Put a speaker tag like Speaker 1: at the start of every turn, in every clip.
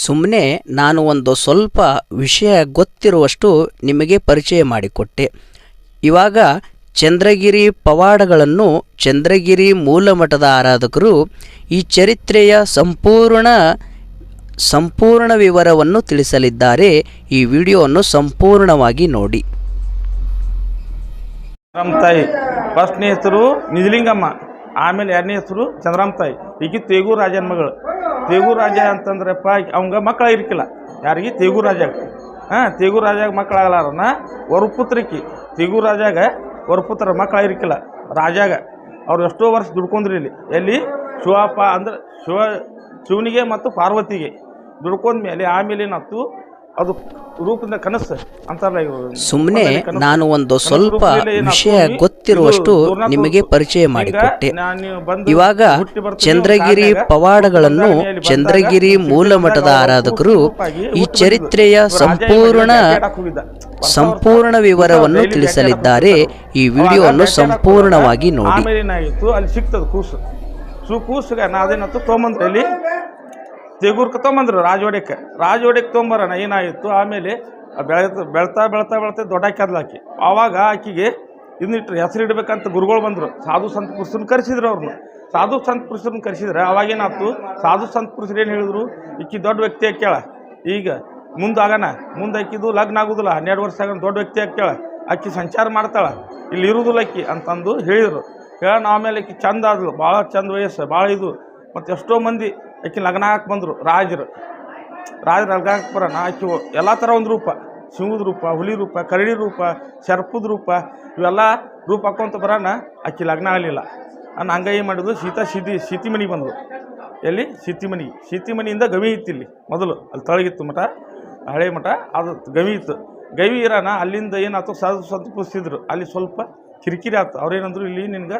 Speaker 1: ಸುಮ್ಮನೆ ನಾನು ಒಂದು ಸ್ವಲ್ಪ ವಿಷಯ ಗೊತ್ತಿರುವಷ್ಟು ನಿಮಗೆ ಪರಿಚಯ ಮಾಡಿಕೊಟ್ಟೆ. ಇವಾಗ ಚಂದ್ರಗಿರಿ ಪವಾಡಗಳನ್ನು ಚಂದ್ರಗಿರಿ ಮೂಲಮಠದ ಆರಾಧಕರು ಈ ಚರಿತ್ರೆಯ ಸಂಪೂರ್ಣ ಸಂಪೂರ್ಣ ವಿವರವನ್ನು ತಿಳಿಸಲಿದ್ದಾರೆ. ಈ ವಿಡಿಯೋವನ್ನು ಸಂಪೂರ್ಣವಾಗಿ ನೋಡಿ.
Speaker 2: ಚಂದ್ರಮ್ಮ ತಾಯಿ. ಫಸ್ಟ್ನೇ ಹೆಸರು ನಿಜಲಿಂಗಮ್ಮ, ಆಮೇಲೆ ಎರಡನೇ ಹೆಸರು ಚಂದ್ರಮ್ಮ ತಾಯಿ. ಈಗ ತೇಗೂರು ರಾಜನ ಮಗಳು. ತೇಗೂರು ರಾಜ ಅಂತಂದ್ರಪ್ಪ, ಅವಂಗ ಮಕ್ಕಳ ಇರ್ಕಿಲ್ಲ. ಯಾರಿಗೆ? ತೇಗು ರಾಜಾಗ. ಹಾಂ ತೇಗು ರಾಜಾಗ ಮಕ್ಕಳಾಗಲಾರನ ವರಪುತ್ರಿಕಿ. ತೇಗು ರಾಜಾಗ ವರಪುತ್ರ ಮಕ್ಕಳ ಇರ್ಕಿಲ್ಲ, ರಾಜಾಗ. ಅವ್ರು ಎಷ್ಟೋ ವರ್ಷ ದುಡ್ಕೊಂಡ್ರಿ ಇಲ್ಲಿ. ಎಲ್ಲಿ? ಶಿವಪ್ಪ ಅಂದ್ರೆ ಶಿವ, ಶಿವನಿಗೆ ಮತ್ತು ಪಾರ್ವತಿಗೆ. ದುಡ್ಕೊಂಡ್ಮೇಲೆ ಆಮೇಲೆ ಏನಾಯ್ತು ಅದು ರೂಪದ ಕನಸು ಅಂತಾರಲ್ಲ ಇವ್ರು.
Speaker 1: ಸುಮ್ಮನೆ ನಾನು ಒಂದು ಸ್ವಲ್ಪ ವಿಷಯ ಗೊತ್ತಿರುವಷ್ಟು ನಿಮಗೆ. ಪರಿಚಯ ಮಾಡಿಕೊಟ್ಟೆ. ಇವಾಗ ಚಂದ್ರಗಿರಿ ಪವಾಡಗಳನ್ನು ಚಂದ್ರಗಿರಿ ಮೂಲ
Speaker 2: ಮಠದ
Speaker 1: ಆರಾಧಕರು ಈ ಚರಿತ್ರೆಯ. ಸಂಪೂರ್ಣ ಸಂಪೂರ್ಣ ವಿವರವನ್ನು ತಿಳಿಸಲಿದ್ದಾರೆ. ಈ. ವಿಡಿಯೋವನ್ನು ಸಂಪೂರ್ಣವಾಗಿ ನೋಡಿ.
Speaker 2: ಆಮೇಲೆ ಏನಾಗಿತ್ತು ಅಲ್ಲಿ ಸಿಕ್ತದ ಕೂಸು. ಸು ಕೂಸಿಗೆ ನಾ ತೆಗೂರ್ಕ ತೊಗೊಂಬಂದ್ರು ರಾಜವಾಡ್ಯಕ್ಕೆ. ರಾಜವಾಡ್ಯಕ್ಕೆ ತೊಗೊಂಬರೋಣ ಏನಾಯಿತು ಆಮೇಲೆ ಬೆಳೆತ ಬೆಳ್ತಾ ಬೆಳ್ತಾ ಬೆಳ್ತಾ ದೊಡ್ಡ ಆಕೆ ಆವಾಗ ಆಕಿಗೆ ಇನ್ನಿಟ್ಟು ಹೆಸರು ಇಡ್ಬೇಕಂತ ಗುರುಗಳು ಬಂದರು. ಸಾಧು ಸಂತ ಪುರುಷರನ್ನ ಕರೆಸಿದ್ರು ಅವ್ರನ್ನ ಸಾಧು ಸಂತ ಪುರುಷರನ್ನ ಕರೆಸಿದ್ರೆ ಅವಾಗೇನಾಯ್ತು ಸಾಧು ಸಂತ ಪುರುಷರು ಏನು ಹೇಳಿದ್ರು? ಈಕಿ ದೊಡ್ಡ ವ್ಯಕ್ತಿ ಕೇಳ ಈಗ ಮುಂದಾಗಣ ಮುಂದೆ ಆಕಿದು ಲಗ್ನ ಆಗೋದಿಲ್ಲ. ಹನ್ನೆರಡು ವರ್ಷ ಆಗೋಣ, ದೊಡ್ಡ ವ್ಯಕ್ತಿ ಕೇಳ ಆಕಿ ಸಂಚಾರ ಮಾಡ್ತಾಳೆ. ಇಲ್ಲಿ ಇರುವುದಿಲ್ಲ ಅಕ್ಕಿ ಅಂತಂದು ಹೇಳಿದರು. ಹೇಳೋಣ ಆಮೇಲೆ ಆಕಿ ಚಂದ ಆದ್ಲು. ಭಾಳ ಚಂದ ವಯಸ್ಸು, ಭಾಳ ಇದು. ಮತ್ತು ಎಷ್ಟೋ ಮಂದಿ ಆಕೆ ಲಗ್ನ ಹಾಕಿ ಬಂದರು, ರಾಜರು. ರಾಜರ ಲಗ್ನಕ್ಕೆ ಬರೋಣ ಆಕೆ ಎಲ್ಲ ಥರ ಒಂದು ರೂಪ. ಸಿಂಹದ ರೂಪ, ಹುಲಿ ರೂಪ, ಕರಡಿ ರೂಪ ಸರ್ಪದ ರೂಪ, ಇವೆಲ್ಲ ರೂಪ ಹಾಕ್ಕೊಂತ ಬರೋಣ ಆಕೆ ಲಗ್ನ ಆಗಲಿಲ್ಲ. ನಾನು ಹಂಗ ಏನು ಮಾಡಿದ್ರು, ಸೀತಾ ಸೀತಿ ಸೀತಿ ಮನೆಗೆ ಬಂದರು. ಎಲ್ಲಿ? ಸೀತಿ ಮನೆಗೆ ಸೀತಿ ಮನೆಯಿಂದ ಗವಿ ಇತ್ತು ಇಲ್ಲಿ, ಮೊದಲು. ಅಲ್ಲಿ ತೊಳಗಿತ್ತು ಮಠ, ಹಳೆ ಮಠ, ಅದು ಗವಿ ಇತ್ತು. ಗವಿ ಇರೋಣ ಅಲ್ಲಿಂದ ಏನಾಯ್ತು ಸಾಧು ಸಂತ ಪುಸ್ತಿದ್ರು ಅಲ್ಲಿ ಸ್ವಲ್ಪ ಕಿರಿಕಿರಿ ಆಯ್ತು ಅವ್ರೇನಂದ್ರು, ಇಲ್ಲಿ ನಿನ್ಗೆ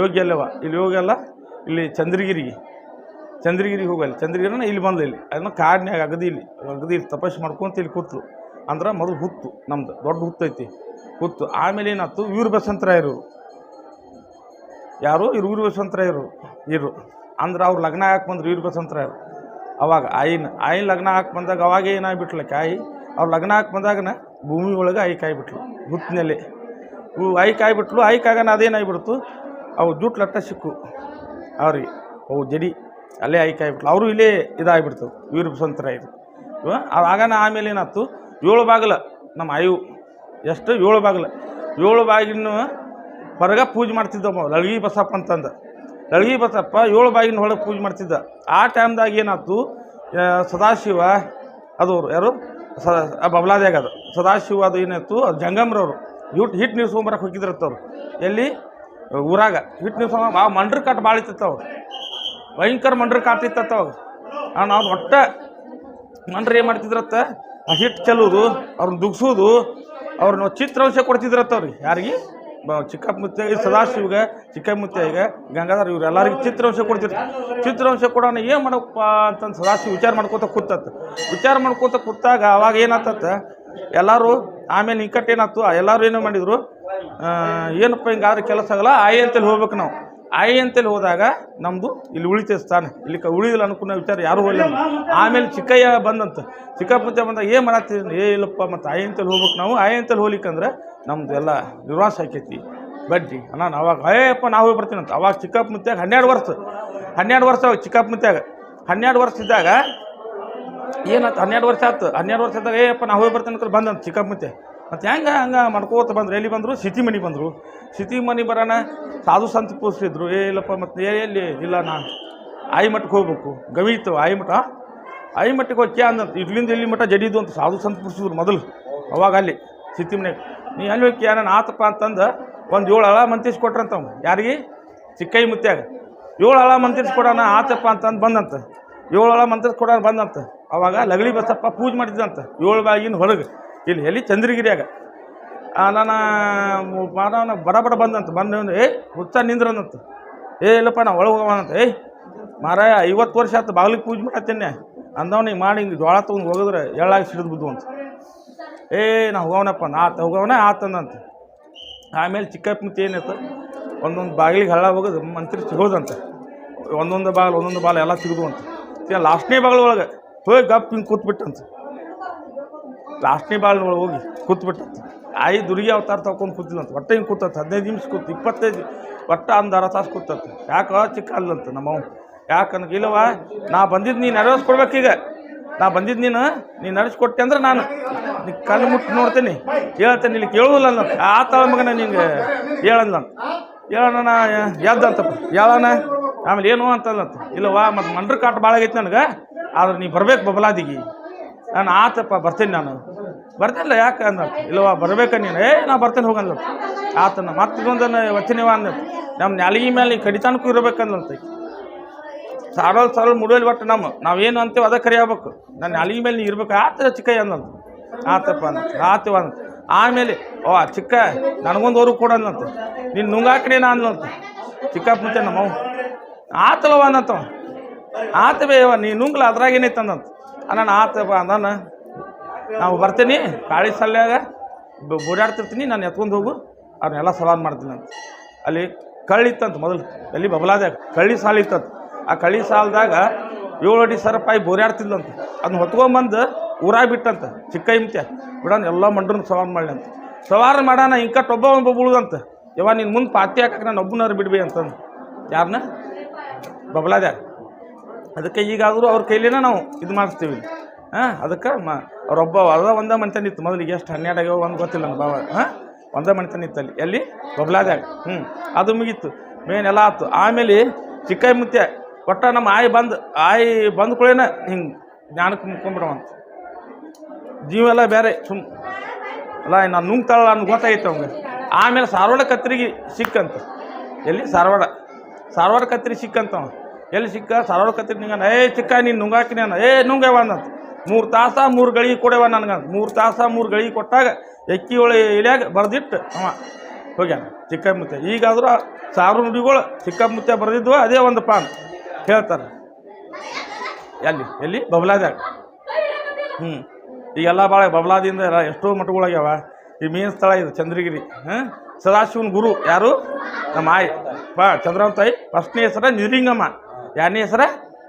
Speaker 2: ಯೋಗ್ಯ ಅಲ್ಲವ ಇಲ್ಲಿ ಯೋಗ್ಯ ಅಲ್ಲ ಇಲ್ಲಿ ಚಂದ್ರಗಿರಿಗೆ. ಚಂದ್ರಗಿರಿಗೆ ಹೋಗಲ್ಲಿ. ಚಂದ್ರಗಿರಿನ ಇಲ್ಲಿ ಬಂದ ಇಲ್ಲಿ. ಅದನ್ನ ಕಾಡಿನ್ಯಾಗ ಅಗದಿ ಇಲ್ಲಿ, ಅಗದಿ ತಪಸ್ಸು ಮಾಡ್ಕೊಂತ ಇಲ್ಲಿ ಕೂತ್ರು ಅಂದ್ರೆ ಮೊದಲು ಹುತ್ತು ನಮ್ದು, ದೊಡ್ಡ ಹುತ್ತು ಐತಿ. ಹುತ್ತು. ಆಮೇಲೆ ಏನಾಯ್ತು? ಇವ್ರ ಬಸಂತರಾಯರು ಯಾರು ಇವ್ರು ಊರು ಬಸವಂತರಾಯರು ಇರು ಅಂದ್ರೆ ಅವ್ರು ಲಗ್ನ ಹಾಕಿ ಬಂದ್ರು ಇವ್ರು ಬಸವಂತರಾಯರು ಅವಾಗ ಆಯಿನ ಆಯಿನ ಲಗ್ನ ಹಾಕಿ ಬಂದಾಗ ಅವಾಗ ಏನಾಗ್ಬಿಟ್ಲ ಕಾಯಿ? ಅವ್ರು ಲಗ್ನ ಹಾಕಿ ಬಂದಾಗನ ಭೂಮಿ ಒಳಗೆ ಆಯಿ ಕಾಯ್ಬಿಟ್ಲು, ಹುತ್ತಿನಲ್ಲಿ. ಇವು ಆಯಿ ಕಾಯ್ಬಿಟ್ಲು, ಆಯಿ ಕಾಗನ ಅದೇನಾಗ್ಬಿಡ್ತು ಅವು ಜೂಟ್ಲಟ್ಟ ಸಿಕ್ಕು. ಅವ್ರಿಗೆ ಅವು ಜಡಿ, ಅಲ್ಲೇ ಐಕ್ ಆಗಿಬಿಟ್ಲು ಅವರು ಇಲ್ಲೇ ಇದಾಗಿಬಿಡ್ತು ವೀರ ಬಸವಂತರಾಯರು ಆಗಾನ ಆಮೇಲೆ ಏನಾಯ್ತು, ಏಳು ಬಾಗಿಲ, ನಮ್ಮ ಆಯು, ಎಷ್ಟು ಏಳು ಬಾಗಿಲ. ಏಳು ಬಾಗಿನ ಹೊರಗೆ ಪೂಜೆ ಮಾಡ್ತಿದ್ದವ ಲಳ್ಗಿ ಬಸಪ್ಪ ಅಂತಂದ. ಲಳಗಿ ಬಸಪ್ಪ ಏಳು ಬಾಗಿನ ಹೊರಗೆ ಪೂಜೆ ಮಾಡ್ತಿದ್ದ. ಆ ಟೈಮ್ದಾಗ ಏನಾಯ್ತು ಸದಾಶಿವ, ಅದು ಅವ್ರು, ಯಾರು? ಸ ಬಬಲಾದ್ಯಾಗ ಅದು. ಸದಾಶಿವ ಅದು ಏನಾಯ್ತು, ಅದು ಜಂಗಮ್ರವರು. ಹಿಟ್ ಹಿಟ್ಟು ನೀರು ಹೋಗಿದ್ರತ್ತವ್ರು ಎಲ್ಲಿ? ಊರಾಗ ಹಿಟ್ಟು ತೊಗೊಂಬ ಆ ಮಂಡ್ರ ಕಾಟ ಭಾಳ ಇತ್ತಿತ್ತವ ಭಯಂಕರ ಮಂಡ್ರ ಕಾಟ ಇತ್ತವ ನಾವು ಒಟ್ಟ ಮಂಡ್ರ ಏನು ಮಾಡ್ತಿದ್ರತ್ತ? ಆ ಹಿಟ್ಟು ಚೆಲ್ಲೋದು ಅವ್ರನ್ನ ದುಗ್ಸೋದು ಅವ್ರನ್ನ ಚಿತ್ರಾಂಶ ಕೊಡ್ತಿದ್ರತ್ತ ಯಾರಿಗೆ? ಚಿಕ್ಕಪ್ಪ ಮುತ್ತೆ ಸದಾಶಿವ್ಗೆ ಚಿಕ್ಕಪ್ಪ ಮುತ್ತೆಗೆ ಗಂಗಾಧರ್ ಇವ್ರು ಎಲ್ಲರಿಗೂ ಚಿತ್ರಾಂಶ ಚಿತ್ರ ಚಿತ್ರಾಂಶ ಕೊಡೋಣ ಏನು ಮಾಡಪ್ಪ ಅಂತಂದು ಸದಾಶಿವ ವಿಚಾರ ಮಾಡ್ಕೋತ ಕೂತತ್ತ ವಿಚಾರ ಮಾಡ್ಕೋತ ಕೂತಾಗ ಅವಾಗ ಏನಾತತ್ತ ಎಲ್ಲರೂ ಆಮೇಲೆ ನಿಕಟ್ ಏನಾಯ್ತು ಎಲ್ಲರೂ ಏನೋ ಮಾಡಿದರು? ಏನಪ್ಪ ಹಿಂಗಾದ್ರೆ ಕೆಲಸ ಆಗಲ್ಲ? ಆಯಿ ಅಂತೇಳಿ ಹೋಗ್ಬೇಕು ನಾವು. ಆಯಿ ಅಂತೇಳಿ ಹೋದಾಗ ನಮ್ಮದು ಇಲ್ಲಿ ಉಳಿತೈತೆ ಸ್ಥಾನ. ಇಲ್ಲಿ ಉಳಿದಿಲ್ಲ ಅನ್ಕೊಂಡ ವಿಚಾರ ಯಾರೂ ಹೋಗಲಿಲ್ಲ. ಆಮೇಲೆ ಚಿಕ್ಕಯ್ಯ ಬಂದಂತ. ಚಿಕ್ಕಪ್ಪ ಮುತ್ತೆ ಬಂದಾಗ ಏನು ಮಾಡತ್ತೀನಿ ಏ, ಇಲ್ಲಪ್ಪ, ಮತ್ತು ಆಯಿ ಅಂತೇಳಿ ಹೋಗ್ಬೇಕು ನಾವು. ಆಯಿ ಅಂತೇಳಿ ಹೋಗ್ಲಿಕ್ಕಂದ್ರೆ ನಮ್ದು ಎಲ್ಲ ನಿರ್ವಾಸ ಆಕೈತಿ. ಬಡ್ಡಿ ನಾನು ಅವಾಗ ಅಯ್ಯಪ್ಪ ನಾವು ಹೋಗಿ ಬರ್ತೀನಿ ಅಂತ. ಅವಾಗ ಚಿಕ್ಕಪ್ಪ ಮುತ್ಯಾಗ ಹನ್ನೆರಡು ವರ್ಷ. ಹನ್ನೆರಡು ವರ್ಷ ಅವಾಗ ಚಿಕ್ಕಪ್ಪ ಮುತ್ಯಾಗ ಹನ್ನೆರಡು ವರ್ಷ ಇದ್ದಾಗ ಏನಾಯ್ತು ಹನ್ನೆರಡು ವರ್ಷ ಆಯ್ತು ಹನ್ನೆರಡು ವರ್ಷ ಇದ್ದಾಗ ಏಯಪ್ಪ ನಾವು ಹೋಗಿ ಬರ್ತೀನಿ ಅಂತ ಬಂದಂತ ಚಿಕ್ಕಪ್ಪ ಮುತ್ತೆ ಮತ್ತು ಹೆಂಗೆ ಹಂಗೆ ಮಾಡ್ಕೋತ ಬಂದ್ರು? ಎಲ್ಲಿ ಬಂದರು? ಸಿಟಿ ಮನೆ ಬಂದರು. ಸಿಟಿ ಮನೆ ಬರೋಣ, ಸಾಧು ಸಂತ ಪೂಜಿಸಿದ್ರು ಏ, ಇಲ್ಲಪ್ಪ, ಮತ್ತು ಏ, ಎಲ್ಲಿ? ಇಲ್ಲ ನಾ ಆಯಿ ಮಠಕ್ಕೆ ಹೋಗ್ಬೇಕು. ಗವಿ ಇತ್ತು ಆಯಿ ಮಠ ಆಯಿ ಮಠಕ್ಕೆ ಹೋಗಿ ಅಂದಂತ ಇಲ್ಲಿಂದ ಇಲ್ಲಿ ಮಠ ಜಡಿದು ಅಂತ ಸಾಧು ಸಂತ ಪೂಜಿಸಿದ್ರು ಮೊದಲು. ಅವಾಗ ಅಲ್ಲಿ, ಸಿಟಿ ಮನೆಗೆ. ನೀ ಅಲ್ಲಿ ಹೋಗಿ ಆತಪ್ಪ ಅಂತಂದು, ಒಂದು ಏಳು ಹಳ ಮಂತಿಸಿ ಅವ್ನು. ಯಾರಿಗೆ? ಚಿಕ್ಕೈ ಮುತ್ಯಾಗ. ಏಳು ಹಳ ಮಂತಿಸಿ ಕೊಡೋಣ, ಆತಪ್ಪ ಅಂತಂದು ಬಂದಂತ. ಏಳು ಹಳ ಮಂತ್ರಿಸ್ ಕೊಡೋಣ ಬಂದಂತ. ಅವಾಗ ಲಗಳಿ ಬಸಪ್ಪ ಪೂಜೆ ಮಾಡಿದ್ದಂತ ಏಳು ಬಾಗಿನ ಹೊರಗೆ. ಇಲ್ಲಿ ಎಲ್ಲಿ ಚಂದ್ರಗಿರಿಯಾಗ? ನಾನು ಮಾನವನ ಬಡ ಬಂದಂತ, ಬಂದ ಏ ಹುಚ್ಚ ನಿಂದ್ರನಂತ ಏ, ಇಲ್ಲಪ್ಪ, ನಾ ಒಳಗೆ ಹೋಗೋಣಂತ ಏಯ್, ಮಾರಾಯ, ಐವತ್ತು ವರ್ಷ ಆಯ್ತು ಬಾಗಿಲಿಗೆ ಪೂಜೆ ಮಾಡತ್ತೇನೆ. ಅಂದವನಿಗೆ ಮಾಡಿ ಹಿಂಗೆ ಜೋಳ ತೊಗೊಂಡು ಹೋಗಿದ್ರೆ ಎಳ್ಳಾಗಿ ಸಿಡಿದು ಬಿದ್ದು ಅಂತ. ಏ, ನಾ ಹೋಗವನಪ್ಪ ಆತ ಹೋಗೋಣ ಆತಂದಂತ ಆಮೇಲೆ ಚಿಕ್ಕಪ್ಪ ಏನಾಯ್ತು ಒಂದೊಂದು ಬಾಗಿಲಿಗೆ ಹಳ್ಳ ಹೋಗೋದು ಮಂತ್ರಿ ಸಿಗೋದಂತೆ. ಒಂದೊಂದು ಬಾಗಿಲು, ಒಂದೊಂದು ಬಾಲ ಎಲ್ಲ ಸಿಗೋದು ಅಂತ. ಲಾಸ್ಟ್ನೇ ಬಾಗಿಲು ಒಳಗೆ. ಹೋಗಿ ಗಪ್ ಹಿಂಗೆ ಕೂತ್ಬಿಟ್ಟಂತ. ಲಾಸ್ಟ್ನೇ ಬಾಳ್ನೊಳಗೆ ಹೋಗಿ ಕೂತ್ಬಿಟ್ಟು. ಆಯಿ ದುರ್ಗಿ ಅವತಾರ ತಗೊಂಡು ಕೂತಿಲ್ಲಂತ ಒಟ್ಟೆ ಹಿಂಗೆ ಕೂತಂತ. ಹದಿನೈದು ನಿಮಿಷ ಕೂತು, ಇಪ್ಪತ್ತೈದು ಒಟ್ಟ ಒಂದು ಅರ ತಾಸು ಕೂತಂತ. ಯಾಕೆ ಚಿಕ್ಕ ಅಲ್ಲಂತ ನಮ್ಮವ್ ಯಾಕಂದ್ರೆ ಇಲ್ಲವ ನಾ ಬಂದಿದ್ದು ನೀನು ನೆರವೇರಿಸ್ಕೊಡ್ಬೇಕೀಗ ನಾ ಬಂದಿದ್ದು ನೀನು ನೀನು ನಡೆಸ್ಕೊಟ್ಟೆ ಅಂದ್ರೆ ನಾನು ನೀ ಕಣ್ಣು ಮುಟ್ಟು ನೋಡ್ತೀನಿ. ಹೇಳ್ತೇನೆ, ಇಲ್ಲಿ ಕೇಳುವುದಿಲ್ಲ ಅಂತ ಆ ತಳ ಮಗನ ನಿಂಗೆ ಹೇಳಲ್ಲ ಹೇಳೋಣ ಎದ್ದಂತಪ್ಪ ಹೇಳೋಣ ಆಮೇಲೆ ಏನು ಅಂತಂದಂತ ಇಲ್ಲವಾ ಮತ್ತು ಮಂಡ್ರ ಕಾಟ ಭಾಳ ಆಗೈತೆ ನನಗೆ. ಆದ್ರೆ ನೀ ಬರ್ಬೇಕು ಬಬಲಾದಿಗಿ. ನಾನು ಆತಪ್ಪ, ಬರ್ತೀನಿ ನಾನು. ಬರ್ತಿಲ್ಲ ಯಾಕೆ ಅಂದ? ಇಲ್ಲವಾ ಬರ್ಬೇಕ ನೀನು. ಏ, ನಾ ಬರ್ತೇನೆ, ಹೋಗಂದ್ಲ. ಆತನ ಮತ್ತೆ ಇದೊಂದನ್ನು ವಚನವ ಅಂದ ನಮ್ಮ ನಾಲಿಗೆ ಮೇಲೆ ಕಡಿತಾನಕ್ಕೂ ಇರಬೇಕಂದ್ಲಂತ. ಸಾರಲ್ ಸಾರಲ್ ಮುಡುವಲ್ಲಿ ಒಟ್ಟು ನಮ್ಮ. ನಾವೇನು ಅಂತೀವಿ ಅದ ಕರಿ ನನ್ನ ನಾಲಿಗೆ ಮೇಲೆ ನೀ ಇರ್ಬೇಕು. ಆತ ಚಿಕ್ಕ ಅಂದಂತ ಆತಪ್ಪ ಅಂದ. ಆತವ ಅಂದ. ಆಮೇಲೆ, ಓ ಚಿಕ್ಕ ನನಗೊಂದು ಅವ್ರಿಗೆ ಕೊಡು ಅಂದಂತ ನೀನು ನುಂಗಾಕಡೆ ನಾ ಅಂದಂತ ಚಿಕ್ಕಪ್ಪ ಮುಂಚೆ ನಮ್ಮವು ಆತಲವ ಅಂದಂತವ ಆತವೇ ಬೇವ ನೀ ನುಂಗ್ಲ ಅದ್ರಾಗ ಏನೈತೆ ಅಂದಂತ ಅಣ್ಣ ಆತಪ್ಪ ಅಂದಾನ. ನಾವು ಬರ್ತೀನಿ ಕಾಳಿ ಸಲ್ಯಾಗ ಓಡಾಡ್ತಿರ್ತೀನಿ ನಾನು ಎತ್ಕೊಂಡು ಹೋಗು ಅವ್ರನ್ನೆಲ್ಲ ಸವಾಲು ಮಾಡ್ತೀನಿ ಅಂತ. ಅಲ್ಲಿ ಕಳ್ಳಿ ಇತ್ತಂತ ಮೊದಲು ಅಲ್ಲಿ ಬಬಲಾದಾಗ ಕಳ್ಳಿ ಸಾಲ ಇತ್ತಂತ. ಆ ಕಳ್ಳಿ ಸಾಲದಾಗ ಏಳು ಅಡಿ ಸರಪಾಯಿ ಬೋರ್ಯಾಡ್ತಿದ್ಲಂತ. ಅದನ್ನ ಹೊತ್ಕೊಂಬಂದು ಊರಾಗ ಬಿಟ್ಟಂತ, ಚಿಕ್ಕ ಇಂತೆ ಬಿಡೋಣ ಎಲ್ಲ ಮಂಡ್ರನ್ನ ಮಾಡಲಿ ಅಂತ. ಸವಾರು ಮಾಡೋಣ ಇಂಕಟ್ ಒಬ್ಬ ಬೀಳುದಂತ. ಯಾವ ನಿನ್ನ ಮುಂದೆ ಪಾತಿ ಹಾಕಕ್ಕೆ ನಾನು ಒಬ್ಬನವ್ರು ಬಿಡ್ಬಿ ಅಂತಂದು. ಯಾರನ್ನ ಬಬಲಾದ್ಯಾಗ. ಅದಕ್ಕೆ ಈಗಾದರೂ ಅವ್ರ ಕೈಲಿನ ನಾವು ಇದು ಮಾಡಿಸ್ತೀವಿ. ಹಾಂ, ಅದಕ್ಕೆ ಮ, ಅವ್ರೊಬ್ಬ ಅದ ಒಂದೇ ಮನೆತನ ಇತ್ತು ಮೊದಲಿಗೆ ಎಷ್ಟು ಹನ್ನೆರಡು ಆಗ್ಯಾವ ಒಂದು ಗೊತ್ತಿಲ್ಲ ನನ್ನ ಭಾವ. ಹಾಂ, ಒಂದೇ ಮನೆತನ ಇತ್ತು ಅಲ್ಲಿ. ಎಲ್ಲಿ? ಬಬ್ಲಾದಾಗ ಹ್ಞೂ ಅದು ಮುಗೀತು. ಮೇನ್ ಎಲ್ಲ ಆಯ್ತು ಆಮೇಲೆ ಚಿಕ್ಕಾಯಿ ಮುತ್ತೆ ಒಟ್ಟ ನಮ್ಮ ಆಯಿ ಬಂದು, ಆಯಿ ಬಂದ ಕೂಡೇನ ಹಿಂಗೆ ಜ್ಞಾನಕ್ಕೆ ಮುಕ್ಕೊಂಬಿಡವಂತ ಜೀವೆಲ್ಲ ಬೇರೆ, ಸುಮ್, ಅಲ್ಲ ನಾನು ನುಂಗ್ತಾಳ ಅನ್ನೋ ಗೊತ್ತಾಗಿತ್ತು ಅವಂಗೆ. ಆಮೇಲೆ ಸಾರವಾಡ ಕತ್ರಿಗೆ ಸಿಕ್ಕಂತ. ಎಲ್ಲಿ? ಸಾರವಾಡ. ಸಾರವಾಡ ಕತ್ರಿ ಸಿಕ್ಕಂತವ ಎಲ್ಲಿ ಸಿಕ್ಕ? ಸಾರವಾಡ ಕತ್ರಿ ನಿಂಗ ಏ ಚಿಕ್ಕ, ನೀನು ನುಂಗಾಕಿನಿ ಅನ್ನ. ಏ ನುಂಗವ ಅಂದಂತ ಮೂರು ತಾಸ ಮೂರು ಗಳಿಗೆ ಕೊಡೆವ ನನಗಂತ ಮೂರು ತಾಸ ಮೂರು ಗಳಿಗೆ ಕೊಟ್ಟಾಗ ಎಕ್ಕಿ ಒಳ್ಳೆ ಇಲ್ಯಾಗ ಬರೆದಿಟ್ಟು ಅವ. ಹೋಗ್ಯಾನ. ಚಿಕ್ಕ ಮುತ್ತೆ ಈಗಾದ್ರೂ ಸಾವಿರ ನುಡಿಗಳು ಚಿಕ್ಕ ಮುತ್ತೆ ಬರೆದಿದ್ವು, ಅದೇ ಒಂದು ಪಾನ್ ಹೇಳ್ತಾರೆ. ಎಲ್ಲಿ? ಎಲ್ಲಿ? ಬಬಲಾದಾಗ ಹ್ಞೂ ಈಗೆಲ್ಲ ಭಾಳ ಬಬಲಾದಿಂದ ಎಲ್ಲ ಎಷ್ಟೋ ಮಠಗಳಾಗ್ಯಾವ. ಈ ಮೇನ್ ಸ್ಥಳ ಇದು, ಚಂದ್ರಗಿರಿ. ಹಾಂ? ಸದಾಶಿವನ ಗುರು ಯಾರು? ನಮ್ಮ ಆಯ್. ಬಾ ಚಂದ್ರವ ತಾಯಿ. ಫಸ್ಟ್ನೇ ಹೆಸರ ನಿರಿಂಗಮ್ಮ ಎರಡನೇ ಹೆಸರ?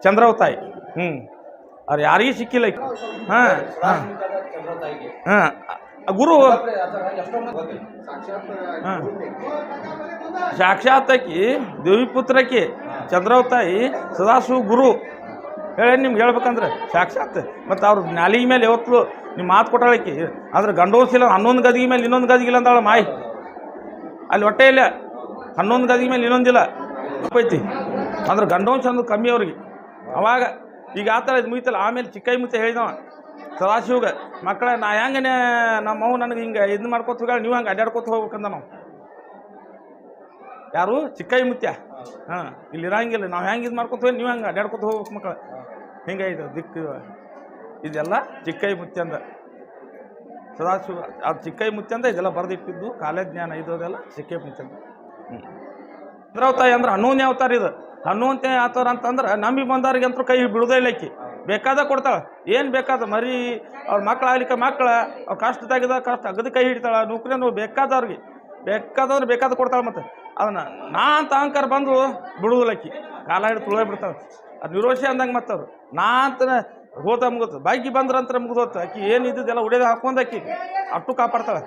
Speaker 2: ಚಂದ್ರವ ತಾಯಿ ಹ್ಞೂ ಅವ್ರು ಯಾರಿಗೂ ಸಿಕ್ಕಿಲ್ಲ ಹಾಂ ಹಾಂ. ಹಾಂ ಗುರು ಹಾಂ. ಸಾಕ್ಷಾತ್ ಆಕಿ ದೇವಿ ಪುತ್ರಕಿ ಚಂದ್ರವ ತಾಯಿ ಸದಾಶಿವ ಗುರು. ಹೇಳಿ, ನಿಮ್ಗೆ ಹೇಳ್ಬೇಕಂದ್ರೆ ಸಾಕ್ಷಾತ್. ಮತ್ತು ಅವ್ರ ನಾಲಿಗೆ ಮೇಲೆ ಯಾವತ್ತು ನಿಮ್ಮ ಮಾತು ಕೊಟ್ಟಾಳಕಿ. ಅಂದ್ರೆ ಗಂಡೋಸಿಲ್ಲ ಹನ್ನೊಂದು ಗದಿಗೆ ಮೇಲೆ ಇನ್ನೊಂದು ಗದಿಗಿಲ್ಲ ಅಂದಾಳ ಮಾಯಿ. ಅಲ್ಲಿ ಹೊಟ್ಟೆ ಇಲ್ಲ. ಹನ್ನೊಂದು ಗದಿಗೆ ಮೇಲೆ ಇನ್ನೊಂದಿಲ್ಲ. ಐತಿ ಅಂದ್ರೆ ಗಂಡೋಂಶ ಅಂದ್ರೆ ಕಮ್ಮಿ ಅವ್ರಿಗೆ. ಅವಾಗ ಈಗ ಆ ಥರ ಇದು ಮುಗಿತಲ್ಲ, ಆಮೇಲೆ ಚಿಕ್ಕೈ ಮುತ್ತೆ ಹೇಳಿದವ. ಸದಾಶಿವಗ, ಮಕ್ಕಳ, ನಾ ಹೆಂಗನೆ ನಮ್ಮ ನನಗೆ ಹಿಂಗೆ ಇದು ಮಾಡ್ಕೊತ ಹೋಗ ನೀವು ಹಂಗೆ ಅಡ್ಡಾಡ್ಕೊತ ಹೋಗ್ಬೇಕಂದ ನಾವು. ಯಾರು? ಚಿಕ್ಕೈ ಮುತ್ಯ ಹಾಂ, ಇಲ್ಲಿ ಇರಂಗಿಲ್ಲ, ನಾವು ಹೆಂಗೆ ಇದು ಮಾಡ್ಕೊತ ಹೋಗಿ ನೀವು ಹಂಗೆ ಅಡ್ಡಾಡ್ಕೊತ ಹೋಗ್ಬೇಕು ಹಿಂಗೆ ಇದು ದಿಕ್ಕು ಇದೆಲ್ಲ ಚಿಕ್ಕೈ ಮುತ್ಯಂದ ಸದಾಶಿವ ಅದು ಚಿಕ್ಕೈ ಮುತ್ಯಂದ ಇದೆಲ್ಲ ಬರೆದಿಟ್ಟಿದ್ದು ಕಾಲೇಜ್ ಜ್ಞಾನ ಅದೆಲ್ಲ ಚಿಕ್ಕೈ ಮುತ್ಯಂದ ಹ್ಞೂ ಚಂದ್ರಾವತಾಯಿ ಅಂದ್ರೆ ಹನ್ನೊಂದನೇ ಅವತಾರ ಇದು. ಹನ್ನೊಂದನೇ ಅವತಾರ ಅಂತಂದ್ರೆ ನಂಬಿ ಬಂದವ್ರಿಗೆ ಅಂತೂ ಕೈ ಬಿಡುದೇ ಇಲ್ಲಕ್ಕಿ ಬೇಕಾದ ಕೊಡ್ತಾಳೆ. ಏನು ಬೇಕಾದ ಮರಿ, ಅವ್ರ ಮಕ್ಳು ಆಗ್ಲಿಕ್ಕೆ ಮಕ್ಳ, ಅವ್ರ ಕಷ್ಟದಾಗಿದ ಕಷ್ಟ ಅಗದ ಕೈ ಹಿಡಿತಾಳೆ ನೌಕರಿ ಬೇಕಾದವ್ರಿಗೆ. ಬೇಕಾದವ್ರು ಬೇಕಾದ ಕೊಡ್ತಾಳೆ ಮತ್ತೆ. ಅದನ್ನ ನಾ ಅಂತ ಅಹಂಕಾರ ಬಂದು ಬಿಡುವುದಿಲ್ಲ ಆಕಿ. ಕಾಲ ಹಿಡಿದು ತುಳೇ ಬಿಡ್ತಾಳೆ. ಅದು ನಿರೋಷಿ ಅಂದಂಗೆ ಮತ್ತವ್ರು ನಾ ಅಂತ ಹೋದ ಮುಗಿತು ಬಾಕಿ ಬಂದ್ರಂತ್ರ ಮುಗಿದೋತು ಆಕಿ ಏನು ಇದ್ದಿದ್ದೆಲ್ಲ ಉಡಿಯೋದು ಹಾಕೊಂಡು ಆಕಿ. ಅಟ್ಟು ಕಾಪಾಡ್ತಾಳೆ.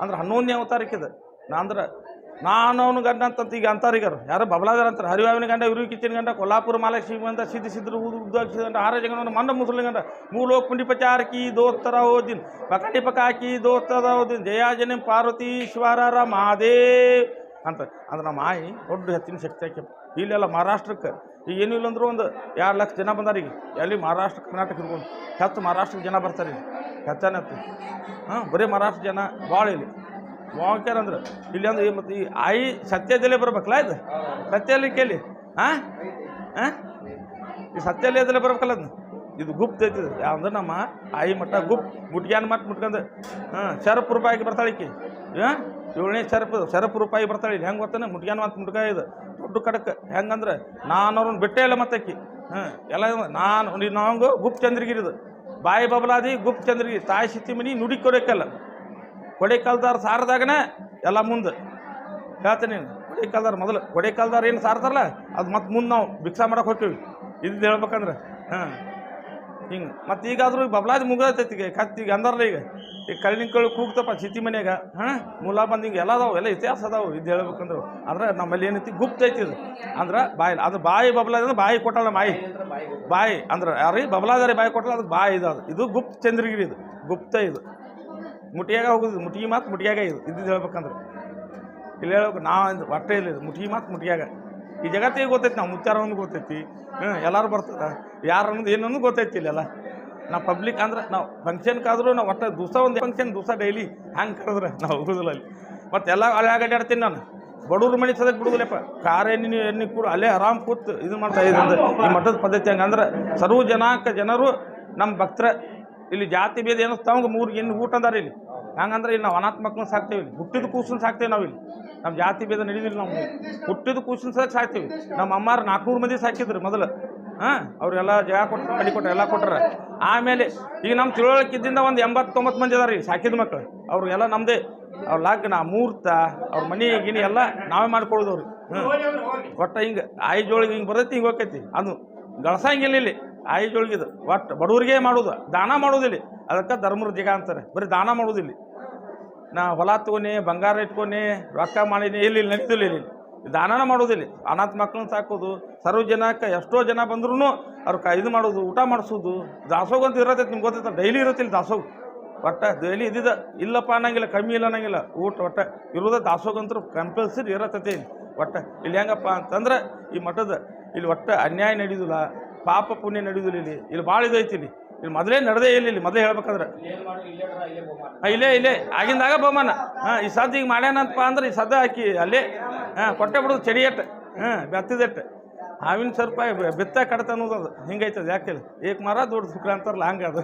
Speaker 2: ಅಂದ್ರೆ ಹನ್ನೊಂದನೇ ಅವತಾರಕ್ಕಿದೆ ನಾ ಅಂದ್ರೆ ನಾನು ಅವನು ಗಂಡ ಅಂತಂತ ಈಗ ಅಂತಾರೀಗಾರು. ಯಾರು ಬಬಲಾದಾರ ಅಂತಾರೆ. ಹರಿವಾವಿನ ಗಂಡ ಇರು ಕಿಚ್ಚಿನ ಗಂಡ, ಕೊಲ್ಲಾಪುರ ಮಾಲಕ್ಷ್ಮಿ ಗಂಡ, ಸಿದ್ಧ ಸಿದ್ಧರು ಉದು ಉದ್ದಾಕ್ಷಿ ಗಂಡ ಆರ ಜಗನ ಮಂಡ ಮುಸಲಿ ಗಂಡ. ಮೂಲೋ ಪುಂಡಿಪತಿ ಆರ್ಕಿ ದೋತ್ತರ ಓದಿನ್. ಪಕಟಿ ಪಕ ಹಾಕಿ ದೋತ್ತರ ಓದಿನ್. ಪಾರ್ವತಿ ಶಿವಾರ ಮಹಾದೇವ್ ಅಂತ. ಅಂದ್ರೆ ನಮ್ಮ ಆಯಿ ದೊಡ್ಡ ಹೆಚ್ಚಿನ ಶಕ್ತಿ ಆಕೆ. ಇಲ್ಲೆಲ್ಲ ಮಹಾರಾಷ್ಟ್ರಕ್ಕೆ. ಈಗ ಏನೂ ಇಲ್ಲ ಅಂದ್ರೂ ಒಂದು ಎರಡು ಲಕ್ಷ ಜನ ಬಂದಾರ ಈಗ. ಎಲ್ಲಿ ಮಹಾರಾಷ್ಟ್ರ, ಕರ್ನಾಟಕ ಇರ್ಬೋದು. ಹೆಚ್ಚು ಮಹಾರಾಷ್ಟ್ರಕ್ಕೆ ಜನ ಬರ್ತಾರೆ ಹೆಚ್ಚಾನೆ ಹೆಚ್ಚು ಹಾಂ, ಬರೀ ಮಹಾರಾಷ್ಟ್ರ ಜನ ಭಾಳ ಇಲ್ಲಿ. ವಾಕ್ಯಾರ ಅಂದ್ರೆ. ಇಲ್ಲಿ ಅಂದ್ರೆ ಮತ್ತು ಈ ಆಯಿ ಸತ್ಯದಲ್ಲೇ ಬರ್ಬೇಕಲ್ಲ ಇದು? ಸತ್ಯದಲ್ಲಿ ಕೇಳಿ. ಹಾಂ ಹಾಂ ಈ ಸತ್ಯಲ್ಲೇ ಬರ್ಬೇಕಲ್ಲ ಅದನ್ನ ಇದು ಗುಪ್ತ ಐತಿ ಅಂದ್ರೆ ನಮ್ಮ ಆಯಿ ಮಟ್ಟ ಗುಪ್ ಮುಟ್ಗ್ಯಾನ ಮಟ್ಟ ಮುಟ್ಕಂದ್ರೆ ಹಾಂ, ಶರಪ್ ರೂಪಾಯಿಗೆ ಬರ್ತಾಳೆ ಏಳನೇ ಶರಪ್ ಶರಪ್ ರೂಪಾಯಿ ಬರ್ತಾಳೆ ಇಲ್ಲಿ. ಹೆಂಗೆ ಬರ್ತಾನೆ ಮುಟ್ಗ್ಯಾನ ಮತ್ತು ಮುಟ್ಕ ಇದು. ದೊಡ್ಡ ಕಡಕ್ ಹೆಂಗಂದ್ರೆ ನಾನು ಅವ್ರನ್ನ ಬಿಟ್ಟೇ ಇಲ್ಲ ಮತ್ತೆ ಆಕಿ ಹಾಂ, ಎಲ್ಲ ನಾನು ನಾವು ಗುಪ್ ಚಂದ್ರಗಿರಿದು ಬಾಯಿ ಬಬಲಾದಿ ಗುಪ್ತ ಚಂದ್ರಗಿರಿ ತಾಯಿ ಸಿತಿ ಮನಿ ನುಡಿ ಕೊಡೋಕ್ಕಲ್ಲ ಕೊಡೆಕಾಲ್ದಾರ ಸಾರದಾಗನೇ ಎಲ್ಲ ಮುಂದೆ. ಹೇಳ್ತೀನಿ ಕೊಡೆಕಾಲ್ದಾರ ಮೊದಲು. ಕೊಡೆಕಾಲ್ದಾರ ಏನು ಸಾರ್ತಾರಲ್ಲ, ಅದು ಮತ್ತೆ ಮುಂದೆ ನಾವು ಭಿಕ್ಷಾ ಮಾಡೋಕೆ ಹೋಗ್ತೀವಿ. ಇದು ಹೇಳ್ಬೇಕಂದ್ರೆ. ಹಾಂ. ಹಿಂಗೆ. ಮತ್ತು ಈಗಾದರೂ ಈಗ ಬಬ್ಲಾದಿ ಮುಗಿದೈತಿ ಈಗ ಈಗ ಅಂದಾರಲ್ಲ ಈಗ. ಈಗ ಕಳ್ಳಿನ ಕಳ್ಳಿ ಕೂಗ್ತಪ್ಪ ಸಿಟಿ ಮನೆಯಾಗ. ಹಾಂ? ಮೂಲ ಬಂದು ಹಿಂಗೆ ಎಲ್ಲ ಅದಾವೆ, ಎಲ್ಲ ಇತಿಹಾಸ ಅದಾವೆ ಇದು ಹೇಳ್ಬೇಕಂದ್ರೆ. ಅಂದ್ರೆ ನಮ್ಮಲ್ಲಿ ಏನೈತಿ ಗುಪ್ತ ಐತಿ ಇದು. ಅಂದ್ರೆ ಬಾಯಿ, ಅದು ಬಾಯಿ ಬಬ್ಲಾದಿ ಅಂದ್ರೆ ಬಾಯಿ ಕೊಟ್ಟಲ್ಲ ಮಾಯಿ. ಬಾಯಿ ಅಂದ್ರೆ ಯಾರೀ ಬಬ್ಲಾದಾರಿ ಬಾಯಿ ಕೊಟ್ಟಲ್ಲ ಅದು ಬಾಯಿ ಇದು ಅದು. ಇದು ಗುಪ್ತ ಚಂದ್ರಗಿರಿ ಇದು. ಗುಪ್ತ ಇದು. ಮುಟಿಯಾಗ ಹೋಗುದು ಮುಟಿಗೆ ಮಾತು ಮುಟಿಯಾಗ ಇದು ಇದ್ದು ಹೇಳ್ಬೇಕಂದ್ರೆ. ಇಲ್ಲಿ ಹೇಳ್ಬೇಕು ನಾವು ಹೊಟ್ಟೆ ಇಲ್ಲ ಮುಟಿಗೆ ಮಾತು ಮುಟಿಯಾಗ ಈ ಜಗತ್ತಿಗೆ ಗೊತ್ತೈತಿ, ನಾವು ಒಂದು ಗೊತ್ತೈತಿ. ಹ್ಞೂ ಎಲ್ಲರೂ ಬರ್ತಾರೆ. ಯಾರು ಅನ್ನೋದು, ಏನು ಅನ್ನೋದು ಗೊತ್ತೈತಿ ಇಲ್ಲೆಲ್ಲ ನಾವು ಪಬ್ಲಿಕ್ ಅಂದ್ರೆ, ನಾವು ಫಂಕ್ಷನ್ಗಾದ್ರೂ ನಾವು ಒಟ್ಟು ದಿವಸ ಒಂದು ಫಂಕ್ಷನ್ ದಿವಸ ಡೈಲಿ ಹ್ಯಾಂಗೆ ಕರೆದ್ರೆ ನಾವು ಹೋಗುದಿಲ್ಲ ಅಲ್ಲಿ. ಮತ್ತು ಎಲ್ಲ ಅಲ್ಲೇ ಅಡ್ಡಾಡ್ತೀನಿ ನಾನು. ಬಡವ್ರ ಮನೆ ಸದಕ್ಕೆ ಬಿಡುದಿಲ್ಲಪ್ಪ. ಖಾರ ಎಣ್ಣೆ ಎಣ್ಣೆ ಕೂಡ, ಅಲ್ಲೇ ಆರಾಮ್ ಕೂತು ಇದು ಮಾಡ್ತಾ ಇದ್ದಂದ್ರೆ ಈ ಮಠದ ಪದ್ಧತಿ ಹಂಗಂದ್ರೆ ಸರ್ವ ಜನಾಂಕ ಜನರು ನಮ್ಮ ಭಕ್ತರ. ಇಲ್ಲಿ ಜಾತಿ ಭೇದ ಏನು ಮೂರು ಇನ್ನು ಊಟ ಅಂದಾರೆ ಇಲ್ಲಿ. ಹಂಗಂದ್ರೆ ಇಲ್ಲಿ ನಾವು ಅನಾಥ ಮಕ್ಕಳನ್ನ ಸಾಕ್ತೇವೆ ಇಲ್ಲಿ. ಹುಟ್ಟಿದ ಕೂಸನ್ನು ಸಾಕ್ತೇವೆ ನಾವಿಲ್ಲಿ ಇಲ್ಲಿ. ನಮ್ಮ ಜಾತಿ ಭೇದ ನಡೀದಿಲ್ಲ ನಾವು. ಹುಟ್ಟಿದ ಕೂಸಿನ ಸಹ ಸಾಕ್ತೇವೆ. ನಮ್ಮ ಅಮ್ಮಾರು ನಾಲ್ಕುನೂರು ಮಂದಿ ಸಾಕಿದ್ರು ಮೊದಲು. ಹಾಂ ಅವರೆಲ್ಲ ಜಾಗ ಕೊಟ್ಟರು ಕಡಿ ಕೊಟ್ಟರು ಎಲ್ಲ ಕೊಟ್ಟರೆ ಆಮೇಲೆ ಈಗ ನಮ್ಮ ತಿಳುವಳಿಕಿದ್ದಿಂದ ಒಂದು ಎಂಬತ್ತೊಂಬತ್ತು ಮಂದಿ ಅದಾರ ರೀ ಸಾಕಿದ ಮಕ್ಕಳು ಅವ್ರು ಎಲ್ಲ ನಮ್ಮದೇ ಅವ್ರ ಲಗ್ನ, ಮುಹೂರ್ತ, ಅವ್ರ ಮನೆ ಗಿನಿ ಎಲ್ಲ ನಾವೇ ಮಾಡ್ಕೊಳ್ಳೋದು ಅವ್ರಿಗೆ. ಹ್ಞೂ ಒಟ್ಟು ಹಿಂಗೆ, ಆಯಿ ಜೋಳಿಗೆ ಹಿಂಗೆ ಬರ್ತೈತಿ, ಹಿಂಗೆ ಹೋಗ್ತೈತಿ. ಅದು ಗಳಸಂಗಿಲ್ಲ ಇಲ್ಲಿ. ಆಯಿ ಜೋಳಿಗಿದು ಒಟ್ಟು ಬಡವ್ರಿಗೆ ಮಾಡೋದು. ದಾನ ಮಾಡೋದಿಲ್ಲ. ಅದಕ್ಕೆ ಧರ್ಮರ ಜಿಗ ಅಂತಾರೆ. ಬರೀ ದಾನ ಮಾಡೋದಿಲ್ಲ. ನಾ ಹೊಲ ತಗೊನಿ ಬಂಗಾರ ಇಟ್ಕೊನಿ, ರೊಕ್ಕ ಮಾಡಿನಿ, ಇಲ್ಲಿ ನಡೀತಿಲ್ಲ ಇಲ್ಲಿ. ದಾನನ ಮಾಡೋದಿಲ್ಲ. ಅನಾಥ ಮಕ್ಕಳನ್ನ ಸಾಕೋದು, ಸರ್ವ ಜನಕ್ಕೆ ಎಷ್ಟೋ ಜನ ಬಂದ್ರೂ ಅವ್ರ ಕ ಇದು ಮಾಡೋದು, ಊಟ ಮಾಡಿಸೋದು. ದಾಸೋಗ ಅಂತ ಇರತ್ತೈತೆ ನಿಮ್ಗೆ ಗೊತ್ತೈತೆ? ಡೈಲಿ ಇರತ್ತಿಲ್ಲ ದಾಸೋಗ. ಒಟ್ಟು ಡೈಲಿ ಇದ್ದಿದ್ದ ಇಲ್ಲಪ್ಪ ಅನ್ನಂಗಿಲ್ಲ, ಕಮ್ಮಿ ಇಲ್ಲ ಅನ್ನಂಗಿಲ್ಲ. ಊಟ ಒಟ್ಟು ಇರೋದ ದಾಸೋಗ ಅಂತೂ ಕಂಪಲ್ಸರಿ ಇರತ್ತೈತೆ ಇಲ್ಲಿ. ಒಟ್ಟು ಇಲ್ಲಿ ಹೆಂಗಪ್ಪ ಅಂತಂದ್ರೆ ಈ ಮಠದ ಇಲ್ಲಿ ಒಟ್ಟು ಅನ್ಯಾಯ ನಡೆಯುದಿಲ್ಲ ಪಾಪ ಪುಣ್ಯ ನಡೆಯುವುದಿಲ್ಲ ಇಲ್ಲಿ. ಇಲ್ಲಿ ಭಾಳ ಇದೈತಿ ಇಲ್ಲಿ. ಇಲ್ಲಿ ಮೊದಲೇ ನಡೆದೇ ಇಲ್ಲ ಇಲ್ಲಿ. ಮೊದಲೇ ಹೇಳ್ಬೇಕಂದ್ರೆ. ಇಲ್ಲೇ ಇಲ್ಲೇ. ಆಗಿಂದಾಗ ಬಹುಮಾನ. ಹಾಂ, ಈ ಸದ್ದು ಈಗ ಮಾಡ್ಯಾನಂತಪ್ಪ ಅಂದ್ರೆ ಈ ಸದ್ದ ಹಾಕಿ ಅಲ್ಲೇ. ಹಾಂ, ಕೊಟ್ಟೆ ಬಿಡೋದು ಚಡಿಯಟ್ಟು ಹಾಂ, ಬೆತ್ತದಟ್ಟು. ಹಾವಿನ ಸ್ವಲ್ಪ ಬೆತ್ತ ಕಡತ ಅನ್ನೋದು ಅದು. ಹಿಂಗೈತದ ಯಾಕೆ ಏಕ್ ಮರ, ದೊಡ್ಡ ಸುಖ ಅಂತಾರಲ್ಲ, ಹಂಗೆ ಅದು.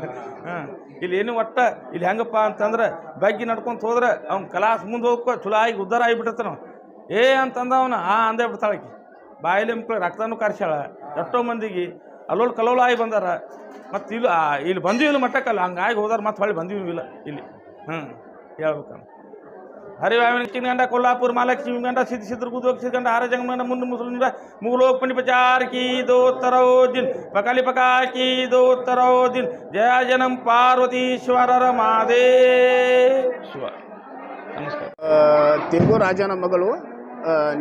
Speaker 2: ಹಾಂ, ಇಲ್ಲಿ ಏನು ಒಟ್ಟ? ಇಲ್ಲಿ ಹೆಂಗಪ್ಪ ಅಂತಂದ್ರೆ ಬಗ್ಗಿ ನಡ್ಕೊಂತ ಹೋದ್ರೆ ಅವ್ನ ಕಲಾಸ್ ಮುಂದೆ ಹೋಗ್ಕೊ, ಚುಲಾ ಆಗಿ ಉದ್ದಾರ ಆಗಿಬಿಟ್ಟತ್ತ ಏ ಅಂತಂದ ಅವನ, ಆ ಅಂದೇ ಬಿಡ್ತಾಳಕಿ ಬಾಯಲ್ಲಿ ಮಕ್ಳು ರಕ್ತನೂ ಕರ್ಸ್ಯಾಳ. ಎಷ್ಟೋ ಮಂದಿಗೆ ಅಲ್ಲೋಳು ಕಲೋಲ ಆಗಿ ಬಂದಾರ. ಮತ್ತು ಇಲ್ಲಿ ಇಲ್ಲಿ ಬಂದೀವಿಲ್ಲ ಮಟ್ಟಕ್ಕಲ್ಲ ಹಂಗಾಗಿ ಹೋದಾರ ಮತ್ತೆ ಹೊಳ್ಳಿ ಬಂದೀವಿ ಇಲ್ಲ. ಇಲ್ಲಿ ಹ್ಞೂ ಹೇಳ್ಬೇಕಂತ. ಹರಿವಾಮಿನ ಚಿನ್ಗಂಡ ಕೊಲ್ಲಾಪುರ ಮಹಾಲಕ್ಷ್ಮಿ ಗಂಡ ಸಿದ್ಧ ಸಿದ್ಧಗುದೋಗ ಸಿದ್ಧಗಂಡ ಆರ ಜಂಗಮನ ಮುಂದೆ ಮುಸ್ಲಿಮ್ರ ಮುಗುಲೋಕ್ ಪಂಡಿ ಪಚಾರ್ ಕಿ ದೋ ತರೋ ಪಕಾಲಿ ಪಕಾ ಕಿ ಜಯ ಜನಂ ಪಾರ್ವತೀಶ್ವರರ ಮಾದೇ. ಶಿವ.
Speaker 3: ತೆಗು ರಾಜನ ಮಗಳು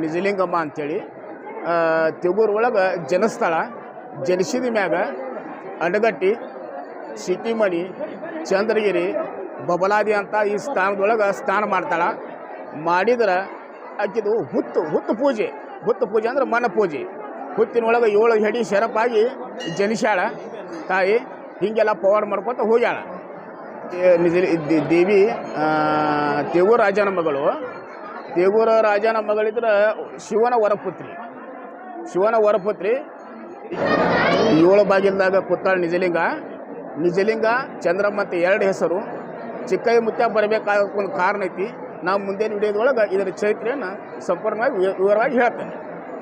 Speaker 3: ನಿಜಲಿಂಗಮ್ಮ ಅಂಥೇಳಿ ತೆಗೂರು ಒಳಗೆ ಜನಸ್ಥಳ. ಜನಿಸಿದ ಮ್ಯಾಗ ಅಡಗಟ್ಟಿ ಸಿಟಿಮಣಿ ಚಂದ್ರಗಿರಿ, ಬಬಲಾದಿ ಅಂತ ಈ ಸ್ಥಾನದೊಳಗೆ ಸ್ನಾನ ಮಾಡ್ತಾಳೆ. ಮಾಡಿದ್ರೆ ಆಕಿದು ಹುತ್ತು ಹುತ್ತು ಪೂಜೆ. ಹುತ್ತು ಪೂಜೆ ಅಂದ್ರೆ ಮನ ಪೂಜೆ. ಹುತ್ತಿನೊಳಗೆ ಏಳು ಹೆಡಿ ಶರಪಾಗಿ ಜನಿಸ್ಯಾಳ ತಾಯಿ. ಹೀಗೆಲ್ಲ ಪವಾಡ ಮಾಡ್ಕೊತ ಹೋಗ್ಯಾಳ. ದೇವಿ ತೇಗೂರ ರಾಜನ ಮಗಳು. ತೇಗೂರ ರಾಜನ ಮಗಳಿದ್ರೆ ಶಿವನ ವರಪುತ್ರಿ. ಶಿವನ ವರಪುತ್ರಿ ಏಳು ಬಾಗಿಲ್ದಾಗ ಕುತ್ತಾಳ ನಿಜಲಿಂಗ. ನಿಜಲಿಂಗ ಚಂದ್ರಮ್ಮ ಅಂತ ಎರಡು ಹೆಸರು. ಚಿಕ್ಕಯ್ಯ ಮುತ್ಯ ಬರಬೇಕಾದ ಒಂದು ಕಾರಣ ಐತಿ. ನಾವು ಮುಂದಿನ ವಿಡಿಯೋದೊಳಗೆ ಇದರ ಚರಿತ್ರೆಯನ್ನು ಸಂಪೂರ್ಣವಾಗಿ ವಿವರವಾಗಿ ಹೇಳ್ತೇನೆ.